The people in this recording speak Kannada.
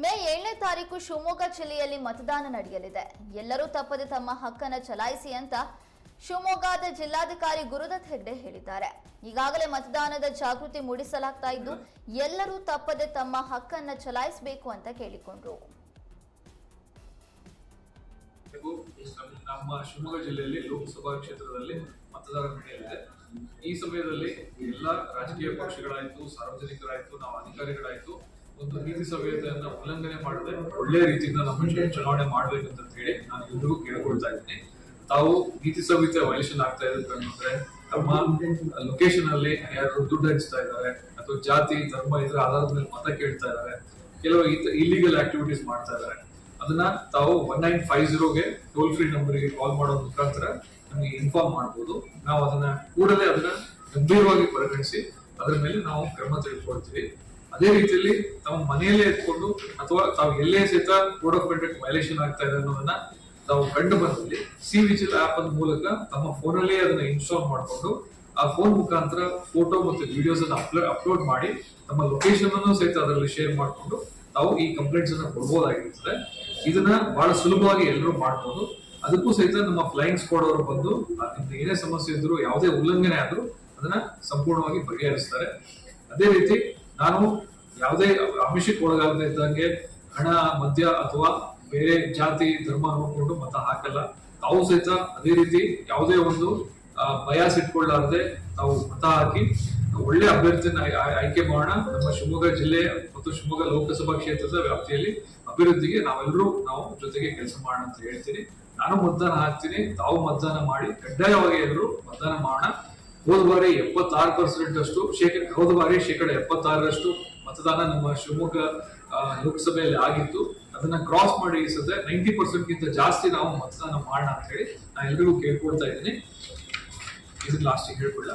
ಮೇ ಏಳನೇ ತಾರೀಕು ಶಿವಮೊಗ್ಗ ಜಿಲ್ಲೆಯಲ್ಲಿ ಮತದಾನ ನಡೆಯಲಿದೆ. ಎಲ್ಲರೂ ತಪ್ಪದೆ ತಮ್ಮ ಹಕ್ಕನ್ನು ಚಲಾಯಿಸಿ ಅಂತ ಶಿವಮೊಗ್ಗದ ಜಿಲ್ಲಾಧಿಕಾರಿ ಗುರುದತ್ ಹೆಗ್ಡೆ ಹೇಳಿದ್ದಾರೆ. ಈಗಾಗಲೇ ಮತದಾನದ ಜಾಗೃತಿ ಮೂಡಿಸಲಾಗ್ತಾ ಇದ್ದು, ಎಲ್ಲರೂ ತಪ್ಪದೆ ತಮ್ಮ ಹಕ್ಕನ್ನ ಚಲಾಯಿಸಬೇಕು ಅಂತ ಕೇಳಿಕೊಂಡ್ರು. ನಮ್ಮ ಶಿವಮೊಗ್ಗ ಜಿಲ್ಲೆಯಲ್ಲಿ ಲೋಕಸಭಾ ಕ್ಷೇತ್ರದಲ್ಲಿ ಮತದಾನ ನಡೆಯಲಿದೆ. ಈ ಸಮಯದಲ್ಲಿ ಎಲ್ಲ ರಾಜಕೀಯ ಪಕ್ಷಗಳಾಯ್ತು, ಸಾರ್ವಜನಿಕರಾಯ್ತು, ನಾವು ಅಧಿಕಾರಿಗಳಾಯ್ತು ಒಂದು ನೀತಿ ಸಂಹಿತೆಯನ್ನ ಉಲ್ಲಂಘನೆ ಮಾಡದೆ ಒಳ್ಳೆ ರೀತಿಯಿಂದ ನಮ್ಮ ಚುನಾವಣೆ ಅಂತ ಹೇಳಿ ನಾನು ಎಲ್ರಿಗೂ ಕೇಳ್ಕೊಳ್ತಾ ಇದ್ದೀನಿ. ತಾವು ನೀತಿ ಸಂಹಿತೆ ವೈಲೇಷನ್ ಆಗ್ತಾ ಇದೆ ಅಂದ್ರೆ ತಮ್ಮ ಲೊಕೇಶನ್ ಅಲ್ಲಿ ಯಾರು ದುಡ್ಡು ಹಂಚ್ತಾ ಇದ್ದಾರೆ ಅಥವಾ ಜಾತಿ, ಧರ್ಮ ಇದ್ರ ಆಧಾರದ ಮೇಲೆ ಮತ ಕೇಳ್ತಾ ಇದ್ದಾರೆ. ಕೆಲವು ಇಲ್ಲಿಗಲ್ ಆಕ್ಟಿವಿಟೀಸ್ ಮಾಡ್ತಾ ಇದ್ದಾರೆ. ಅದನ್ನ ತಾವು ಒನ್ ನೈನ್ ಫೈವ್ ಜೀರೋಗೆ ಟೋಲ್ ಫ್ರೀ ನಂಬರ್ಗೆ ಕಾಲ್ ಮಾಡೋ ಮುಖಾಂತರ ನಮಗೆ ಇನ್ಫಾರ್ಮ್ ಮಾಡ್ಬೋದು. ನಾವು ಅದನ್ನ ಕೂಡಲೇ ಅದನ್ನ ಗಂಭೀರವಾಗಿ ಪರಿಗಣಿಸಿ ಅದರ ಮೇಲೆ ನಾವು ಕ್ರಮ ತೆಗೆದುಕೊಳ್ತೀವಿ. ಅದೇ ರೀತಿಯಲ್ಲಿ ತಮ್ಮ ಮನೆಯಲ್ಲೇ ಇಟ್ಕೊಂಡು ಅಥವಾ ತಾವು ಎಲ್ಲೇ ಸಹಿತ ಕೋಡ್ ಆಫ್ ಕಂಡಕ್ಟ್ ವೈಲೇಷನ್ ಆಗ್ತಾ ಇದೆ ಅನ್ನೋದನ್ನ ತಾವು ಕಂಡು ಬಂದಲ್ಲಿ ಸಿ ವಿಜಿಲ್ ಆಪ್ ಮೂಲಕ ತಮ್ಮ ಫೋನಲ್ಲೇ ಅದನ್ನ ಇನ್ಸ್ಟಾಲ್ ಮಾಡಿಕೊಂಡು ಆ ಫೋನ್ ಮುಖಾಂತರ ಫೋಟೋ ಮತ್ತು ವಿಡಿಯೋಸ್ ಅನ್ನ ಅಪ್ಲೋಡ್ ಅಪ್ಲೋಡ್ ಮಾಡಿ ತಮ್ಮ ಲೊಕೇಶನ್ ಅನ್ನು ಸಹಿತ ಅದರಲ್ಲಿ ಶೇರ್ ಮಾಡಿಕೊಂಡು ತಾವು ಈ ಕಂಪ್ಲೇಂಟ್ಸ್ ಅನ್ನ ಕೊಡ್ಬೋದಾಗಿರ್ತದೆ. ಇದನ್ನ ಬಹಳ ಸುಲಭವಾಗಿ ಎಲ್ಲರೂ ಮಾಡಬಹುದು ಅದಕ್ಕೂ ಸಹಿತ ನಮ್ಮ ಫ್ಲೈಯಿಂಗ್ ಸ್ಕ್ವಾಡ್ ಅವರು ಬಂದು ನಿಮ್ದು ಏನೇ ಸಮಸ್ಯೆ ಇದ್ರು ಯಾವುದೇ ಉಲ್ಲಂಘನೆ ಆದ್ರೂ ಅದನ್ನ ಸಂಪೂರ್ಣವಾಗಿ ಬಗೆಹರಿಸ್ತಾರೆ. ಅದೇ ರೀತಿ ನಾನು ಯಾವುದೇ ಆಮಿಷಕ್ಕೆ ಒಳಗಾಗದೇ ಇದ್ದಂಗೆ ಹಣ, ಮದ್ಯ ಅಥವಾ ಬೇರೆ ಜಾತಿ, ಧರ್ಮ ನೋಡ್ಕೊಂಡು ಮತ ಹಾಕಲ್ಲ. ತಾವು ಸಹಿತ ಅದೇ ರೀತಿ ಯಾವುದೇ ಒಂದು ಬಯಾಸ್ ಇಟ್ಕೊಳ್ಳಾರ್ದೆ ತಾವು ಮತ ಹಾಕಿ ಒಳ್ಳೆ ಅಭ್ಯರ್ಥಿನ ಆಯ್- ಆಯ್- ಆಯ್ಕೆ ಮಾಡೋಣ. ನಮ್ಮ ಶಿವಮೊಗ್ಗ ಜಿಲ್ಲೆ ಮತ್ತು ಶಿವಮೊಗ್ಗ ಲೋಕಸಭಾ ಕ್ಷೇತ್ರದ ವ್ಯಾಪ್ತಿಯಲ್ಲಿ ಅಭಿವೃದ್ಧಿಗೆ ನಾವೆಲ್ಲರೂ ನಾವು ಜೊತೆಗೆ ಕೆಲಸ ಮಾಡೋಣ ಅಂತ ಹೇಳ್ತೀನಿ. ನಾನು ಮತದಾನ ಹಾಕ್ತೀನಿ. ತಾವು ಮತದಾನ ಮಾಡಿ. ಕಡ್ಡಾಯವಾಗಿ ಎಲ್ಲರೂ ಮತದಾನ ಮಾಡೋಣ. ಹೋದ ಬಾರಿ ಎಪ್ಪತ್ತಾರು ಪರ್ಸೆಂಟ್ ಅಷ್ಟು ಶೇಕಡ ಹೋದ ಬಾರಿ ಶೇಕಡ ಎಪ್ಪತ್ತಾರರಷ್ಟು ಮತದಾನ ನಮ್ಮ ಶಿವಮೊಗ್ಗ ಲೋಕಸಭೆಯಲ್ಲಿ ಆಗಿತ್ತು. ಅದನ್ನ ಕ್ರಾಸ್ ಮಾಡಿ ಈ ಸದ್ಯ ನೈಂಟಿ ಪರ್ಸೆಂಟ್ ಗಿಂತ ಜಾಸ್ತಿ ನಾವು ಮತದಾನ ಮಾಡೋಣ ಅಂತ ಹೇಳಿ ನಾ ಎಲ್ರಿಗೂ ಕೇಳ್ಕೊಳ್ತಾ ಇದ್ದೀನಿ. ಇದು ಲಾಸ್ಟ್ ಹೇಳ್ಕೊಳ್ಳ